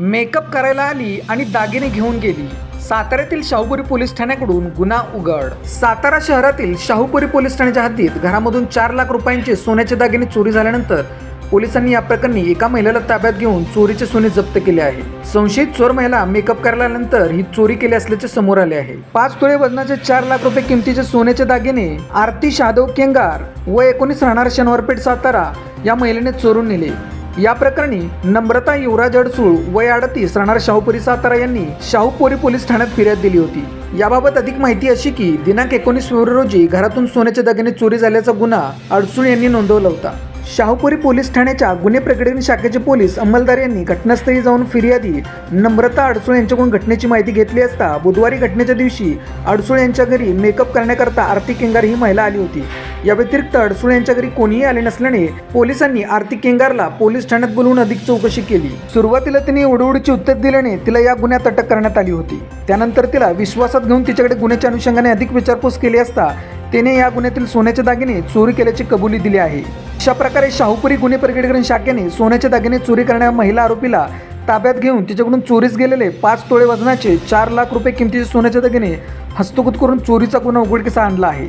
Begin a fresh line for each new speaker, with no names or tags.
Makeup करायला आली आणि दागिने घेऊन गेली. साताऱ्यातील शाहूपुरी पोलीस ठाण्याकडून गुन्हा उघड. सातारा शहरातील शाहूपुरी पोलीस ठाण्याच्या हद्दीत घरामधून चार लाख रुपयांचे सोन्याचे दागिने चोरी झाल्यानंतर पोलिसांनी या प्रकरणी एका महिलेला ताब्यात घेऊन चोरीचे सोने जप्त केले आहे. संशयित चोर महिला मेकअप करायल्यानंतर ही चोरी केली असल्याचे समोर आले आहे. पाच तोळे वजनाचे चार लाख रुपये किमतीचे सोन्याचे दागिने आरती शादव केंगार व एकोणीस राहणार शनिवारपेठ सातारा या महिलेने चोरून नेले. या प्रकरणी नम्रता युवराज अडसूळ वय अडतीस राहणार शाहूपुरी सातारा यांनी शाहूपुरी पोलीस ठाण्यात फिर्याद दिली होती. याबाबत अधिक माहिती अशी की दिनांक एकोणीस फेब्रुवारी रोजी घरातून सोन्याचे दागिने चोरी झाल्याचा गुन्हा अडसूळ यांनी नोंदवला होता. शाहूपुरी पोलीस ठाण्याच्या गुन्हे प्रकटीकरण शाखेचे पोलीस अंमलदार यांनी घटनास्थळी जाऊन फिर्यादी नम्रता अडसूळ यांच्याकडून घटनेची माहिती घेतली असता बुधवारी घटनेच्या दिवशी अडसूळ यांच्या घरी मेकअप करण्याकरता आरती केंगार ही महिला आली होती. या व्यतिरिक्त अडसूळ यांच्या घरी कोणीही आले नसल्याने पोलिसांनी आरती केंगारला पोलीस ठाण्यात बोलवून अधिक चौकशी केली. सुरुवातीला तिने उडवडीची उत्तर दिल्याने तिला या गुन्ह्यात अटक करण्यात आली होती. त्यानंतर तिला विश्वासात घेऊन तिच्याकडे गुन्ह्याच्या अनुषंगाने अधिक विचारपूस केली असता तिने या गुन्ह्यातील सोन्याचे दागिने चोरी केल्याची कबुली दिली आहे. अशा प्रकारे शाहूपुरी गुन्हे प्रगटीकरण शाखेने सोन्याचे दागिने चोरी करणाऱ्या महिला आरोपीला ताब्यात घेऊन तिच्याकडून चोरीस गेलेले पाच तोळे वजनाचे चार लाख रुपये किमतीचे सोन्याचे दागिने हस्तगत करून चोरीचा गुन्हा उघडकीस आणला आहे.